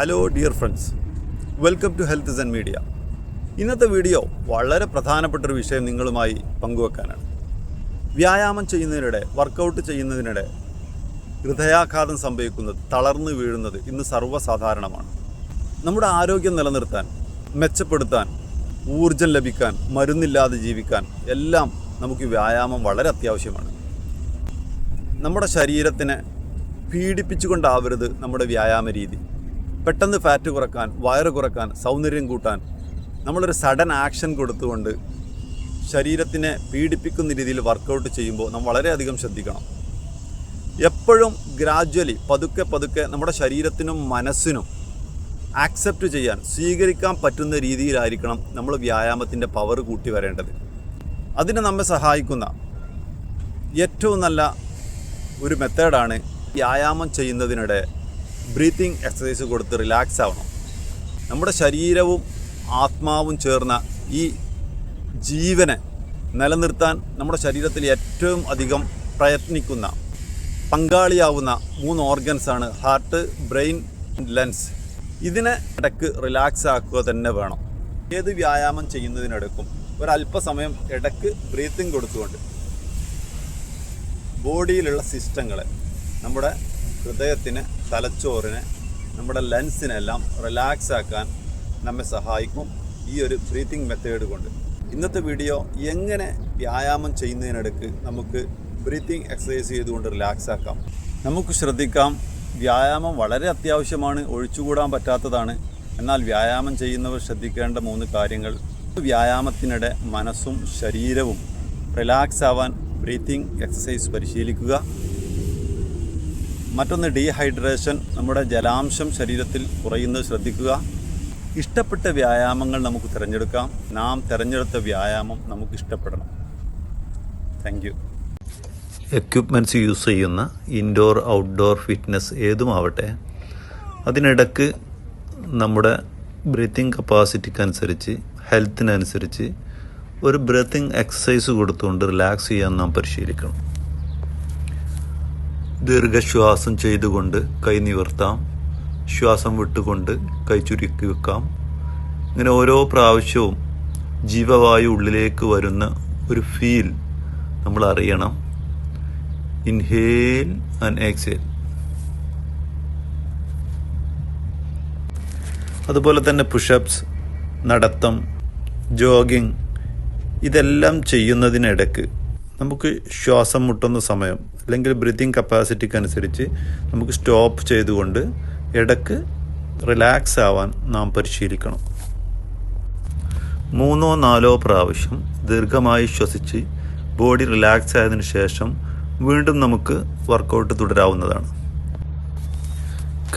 Hello dear friends welcome to health and media ഇന്നത്തെ video വളരെ പ്രധാനപ്പെട്ട ഒരു വിഷയം നിങ്ങളുമായി പങ്കുവെക്കാനാണ്. വ്യായാമം ചെയ്യുന്നതിനിടെ വർക്കൗട്ട് ചെയ്യുന്നതിനിടെ ഹൃദയാഘാതം സംഭവിക്കുന്നത് തളർന്നു വീഴുന്നത് ഇന്ന് സർവസാധാരണമാണ്. നമ്മുടെ ആരോഗ്യം നിലനിർത്താൻ മെച്ചപ്പെടുത്താൻ ഊർജം ലഭിക്കാൻ മരുന്നില്ലാതെ ജീവിക്കാൻ എല്ലാം നമുക്ക് വ്യായാമം വളരെ അത്യാവശ്യമാണ്. നമ്മുടെ ശരീരത്തിനെ പീഡിപ്പിച്ചുകൊണ്ടാവരുത് നമ്മുടെ വ്യായാമ രീതി. പെട്ടെന്ന് ഫാറ്റ് കുറയ്ക്കാൻ വയറ് കുറയ്ക്കാൻ സൗന്ദര്യം കൂട്ടാൻ നമ്മളൊരു സഡൻ ആക്ഷൻ കൊടുത്തുകൊണ്ട് ശരീരത്തിനെ പീഡിപ്പിക്കുന്ന രീതിയിൽ വർക്കൗട്ട് ചെയ്യുമ്പോൾ നാം വളരെയധികം ശ്രദ്ധിക്കണം. എപ്പോഴും ഗ്രാജ്വലി പതുക്കെ പതുക്കെ നമ്മുടെ ശരീരത്തിനും മനസ്സിനും ആക്സെപ്റ്റ് ചെയ്യാൻ സ്വീകരിക്കാൻ പറ്റുന്ന രീതിയിലായിരിക്കണം നമ്മൾ വ്യായാമത്തിന്റെ പവർ കൂട്ടി വരേണ്ടത്. അതിന് നമ്മെ സഹായിക്കുന്ന ഏറ്റവും നല്ല ഒരു മെത്തേഡാണ് വ്യായാമം ചെയ്യുന്നതിനിടെ ബ്രീത്തിങ് എക്സസൈസ് കൊടുത്ത് റിലാക്സ് ആവണം. നമ്മുടെ ശരീരവും ആത്മാവും ചേർന്ന ഈ ജീവനെ നിലനിർത്താൻ നമ്മുടെ ശരീരത്തിൽ ഏറ്റവും അധികം പ്രയത്നിക്കുന്ന പങ്കാളിയാവുന്ന മൂന്ന് ഓർഗൻസാണ് ഹാർട്ട് ബ്രെയിൻ ലെൻസ് ഇതിനെ ഇടയ്ക്ക് റിലാക്സ് ആക്കുക തന്നെ വേണം. ഏത് വ്യായാമം ചെയ്യുന്നതിനിടയ്ക്കും ഒരല്പസമയം ഇടയ്ക്ക് ബ്രീത്തിങ് കൊടുത്തുകൊണ്ട് ബോഡിയിലുള്ള സിസ്റ്റങ്ങളെ നമ്മുടെ ഹൃദയത്തിന് തലച്ചോറിന് നമ്മുടെ ലെൻസിനെല്ലാം റിലാക്സ് ആക്കാൻ നമ്മെ സഹായിക്കും ഈ ഒരു ബ്രീത്തിങ് മെത്തേഡ് കൊണ്ട്. ഇന്നത്തെ വീഡിയോ എങ്ങനെ വ്യായാമം ചെയ്യുന്നതിനിടയ്ക്ക് നമുക്ക് ബ്രീത്തിങ് എക്സസൈസ് ചെയ്തുകൊണ്ട് റിലാക്സ് ആക്കാം. നമുക്ക് ശ്രദ്ധിക്കാം വ്യായാമം വളരെ അത്യാവശ്യമാണ് ഒഴിച്ചുകൂടാൻ പറ്റാത്തതാണ്. എന്നാൽ വ്യായാമം ചെയ്യുന്നവർ ശ്രദ്ധിക്കേണ്ട മൂന്ന് കാര്യങ്ങൾ. വ്യായാമത്തിനിടെ മനസ്സും ശരീരവും റിലാക്സ് ആവാൻ ബ്രീത്തിങ് എക്സസൈസ് പരിശീലിക്കുക. മറ്റൊന്ന് ഡീഹൈഡ്രേഷൻ നമ്മുടെ ജലാംശം ശരീരത്തിൽ കുറയുന്നത് ശ്രദ്ധിക്കുക. ഇഷ്ടപ്പെട്ട വ്യായാമങ്ങൾ നമുക്ക് തിരഞ്ഞെടുക്കാം. നാം തിരഞ്ഞെടുത്ത വ്യായാമം നമുക്ക് ഇഷ്ടപ്പെടണം. താങ്ക് യു എക്യുപ്മെന്റ്സ് യൂസ് ചെയ്യുന്ന ഇൻഡോർ ഔട്ട്ഡോർ ഫിറ്റ്നസ് ഏതുമാവട്ടെ അതിനിടക്ക് നമ്മുടെ ബ്രീത്തിങ് കപ്പാസിറ്റിക്കനുസരിച്ച് ഹെൽത്തിനനുസരിച്ച് ഒരു ബ്രീത്തിങ് എക്സസൈസ് കൊടുത്തുകൊണ്ട് റിലാക്സ് ചെയ്യാൻ നാം പരിശീലിക്കണം. ദീർഘശ്വാസം ചെയ്തുകൊണ്ട് കൈ നിവർത്താം. ശ്വാസം വിട്ടുകൊണ്ട് കൈ ചുരുക്കി വെക്കാം. ഇങ്ങനെ ഓരോ പ്രാവശ്യവും ജീവവായു ഉള്ളിലേക്ക് വരുന്ന ഒരു ഫീൽ നമ്മൾ അറിയണം. Inhale and exhale. അതുപോലെ തന്നെ പുഷപ്സ് നടത്തം ജോഗിങ് ഇതെല്ലാം ചെയ്യുന്നതിനിടയ്ക്ക് നമുക്ക് ശ്വാസം മുട്ടുന്ന സമയം അല്ലെങ്കിൽ ബ്രീത്തിങ് കപ്പാസിറ്റിക്ക് അനുസരിച്ച് നമുക്ക് സ്റ്റോപ്പ് ചെയ്തുകൊണ്ട് ഇടയ്ക്ക് റിലാക്സ് ആവാൻ നാം പരിശീലിക്കണം. മൂന്നോ നാലോ പ്രാവശ്യം ദീർഘമായി ശ്വസിച്ച് ബോഡി റിലാക്സ് ആയതിനു ശേഷം വീണ്ടും നമുക്ക് workout തുടരാവുന്നതാണ്.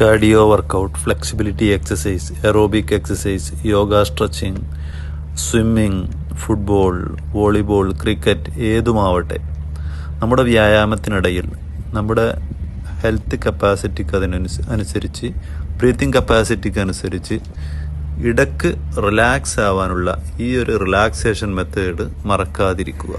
Cardio workout flexibility exercise aerobic exercise yoga stretching swimming football volleyball cricket ഏതുമാവട്ടെ നമ്മുടെ വ്യായാമത്തിനിടയിൽ നമ്മുടെ ഹെൽത്ത് കപ്പാസിറ്റിക്ക് അതിനനുസ അനുസരിച്ച് ബ്രീത്തിങ് കപ്പാസിറ്റിക്ക് അനുസരിച്ച് ഇടയ്ക്ക് റിലാക്സ് ആവാനുള്ള ഈ ഒരു റിലാക്സേഷൻ മെത്തേഡ് മറക്കാതിരിക്കുക.